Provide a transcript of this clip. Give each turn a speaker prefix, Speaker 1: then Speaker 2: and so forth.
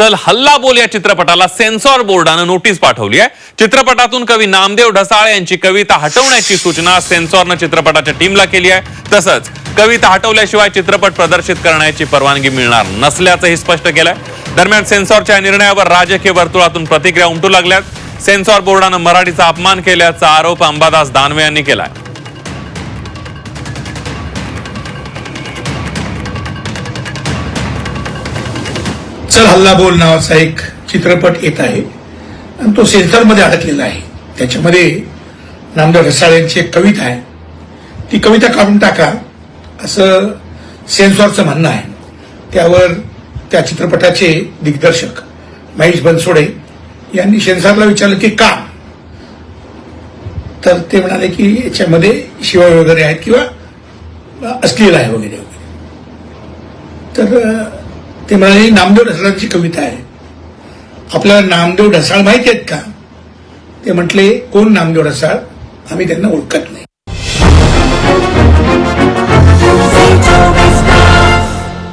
Speaker 1: चल हल्ला बोल या चित्रपटाला सेन्सॉर बोर्डानं नोटीस पाठवली आहे. चित्रपटातून कवी नामदेव ढसाळ यांची कविता हटवण्याची सूचना सेन्सॉरनं चित्रपटाच्या टीमला केली आहे. तसंच कविता हटवल्याशिवाय चित्रपट प्रदर्शित करण्याची परवानगी मिळणार नसल्याचंही स्पष्ट केलंय. दरम्यान सेन्सॉरच्या निर्णयावर राजकीय वर्तुळातून प्रतिक्रिया उमटू लागल्यात. सेन्सॉर बोर्डानं मराठीचा अपमान केल्याचा आरोप अंबादास दानवे यांनी केलाय.
Speaker 2: चल हल्ला बोल नावाचा एक चित्रपट येत आहे. आणि तो सेन्सरमध्ये अडकलेला आहे. त्याच्यामध्ये नामदेव ढसाळ यांची एक कविता आहे. ती कविता काढून टाका. असं सेन्सॉरचं म्हणणं आहे. त्यावर त्या चित्रपटाचे दिग्दर्शक महेश बनसोडे यांनी सेन्सॉरला विचारलं की का? तर ते म्हणाले की याच्यामध्ये शिवाय वगैरे आहेत किंवा अश्लील आहे वगैरे वगैरे. तर ते म्हणाले नामदेव ढसाळांची कविता आहे. आपल्याला नामदेव ढसाळ माहिती आहेत का? ते म्हटले कोण नामदेव ढसाळ? आम्ही त्यांना ओळखत नाही.